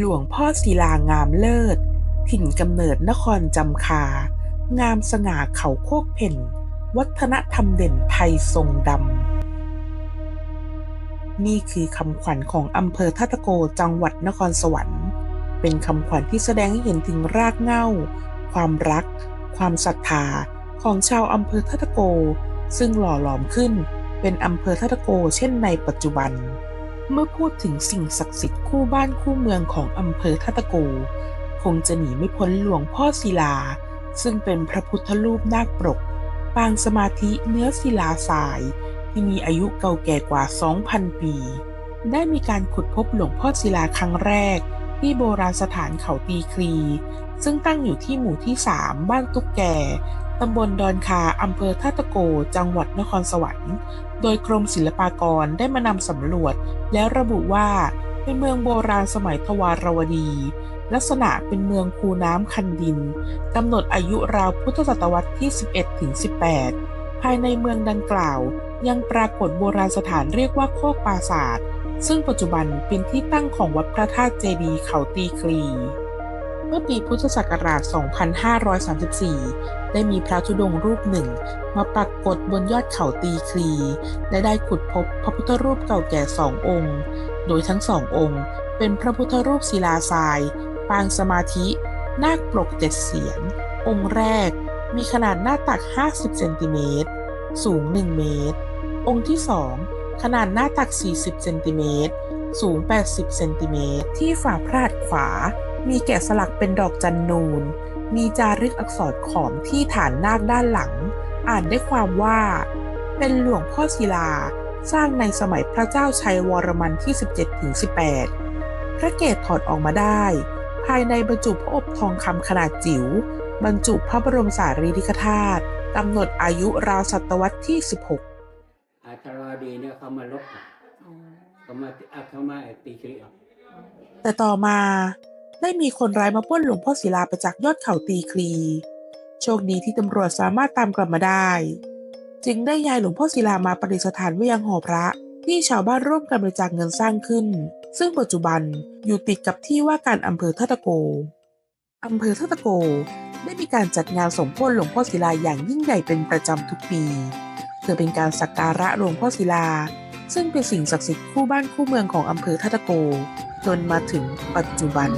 หลวงพ่อศิลางามเลิศ ถิ่นกำเนิดนครจำคา งามสง่าเขาโคกเพ่น วัฒนธรรมเด่นไทยทรงดำ นี่คือคำขวัญของอำเภอท่าตะโกจังหวัดนครสวรรค์ เป็นคำขวัญที่แสดงให้เห็นถึงรากเหง้า ความรัก ความศรัทธาของชาวอำเภอท่าตะโก ซึ่งหล่อหลอมขึ้นเป็นอำเภอท่าตะโกเช่นในปัจจุบัน เมื่อพูดถึงสิ่งศักดิ์สิทธิ์คู่บ้านคู่เมืองของอำเภอท่าตะโก คงจะหนีไม่พ้นหลวงพ่อศิลา ซึ่งเป็นพระพุทธรูปนาคปรก ปางสมาธิเนื้อศิลาทราย ที่มีอายุเก่าแก่กว่า 2,000 ปี ได้มีการขุดพบหลวงพ่อศิลาครั้งแรก ที่โบราณสถานเขาตีคลี ซึ่งตั้งอยู่ที่หมู่ที่ 3 บ้านตุ๊กแก ตำบลดอนคาอำเภอท่าตะโก จังหวัดนครสวรรค์ โดยกรมศิลปากรได้มานำสำรวจ แล้วระบุว่าเป็นเมืองโบราณสมัยทวารวดี ลักษณะเป็นเมืองคูน้ำคันดินกำหนดอายุราวพุทธศตวรรษที่ 11ถึง18 ภายในเมืองดังกล่าว ยังปรากฏโบราณสถานเรียกว่าโคกปราศาสาทซึ่งปัจจุบันเป็นที่ตั้งของวัดพระธาตุเจดีย์เขาตีคลี เมื่อปีพุทธศักราช 2534 ได้มีพระธุดงรูปหนึ่ง มาปรากฏบนยอดเขาตีคลี และได้ขุดพบพระพุทธรูปเก่าแก่สององค์ โดยทั้งสององค์ เป็นพระพุทธรูปศิลาทราย ปางสมาธิ นาคปลกเจ็ดเสียน องค์แรกมีขนาดหน้าตัก 50 เซนติเมตร สูง 1 เมตร องค์ที่ 2 ขนาดหน้าตัก 40 เซนติเมตร สูง 80 เซนติเมตร ที่ฝาพระหัตถ์ขวา มีแกะสลักเป็นดอกจันนูน มีจารึกอักษรขอมที่ฐานนาคด้านหลัง อ่านได้ความว่า เป็นหลวงพ่อศิลา สร้างในสมัยพระเจ้าชัยวรมันที่ 17ถึง18 พระเกศถอดออกมาได้ ภายในบรรจุพระอบทองคำขนาดจิ๋ว บรรจุพระบรมสารีริกธาตุกำหนดอายุราวศตวรรษที่ 16 อาชารวดีเนี่ยเขามาลบอะเขามาอะเขามาตีคลีอะแต่ต่อมา ได้มีคนร้ายมาป้นหลวงพ่อศิลาไปจากยอดเขาตีคลี โชคดีที่ตำรวจสามารถตามกลับมาได้ จึงได้ย้ายหลวงพ่อศิลามาประดิษฐานไว้ยังหอพระที่ชาวบ้านร่วมกันบริจาคเงินสร้างขึ้น ซึ่งปัจจุบันอยู่ติดกับที่ว่าการอำเภอท่าตะโกอำเภอท่าตะโกได้มีการจัดงานสมโภชหลวงพ่อศิลาอย่างยิ่งใหญ่เป็นประจำทุกปีเพื่อเป็นการสักการะหลวงพ่อศิลา ซึ่งเป็นสิ่งศักดิ์สิทธิ์คู่บ้านคู่เมืองของอำเภอท่าตะโก จนมาถึงปัจจุบัน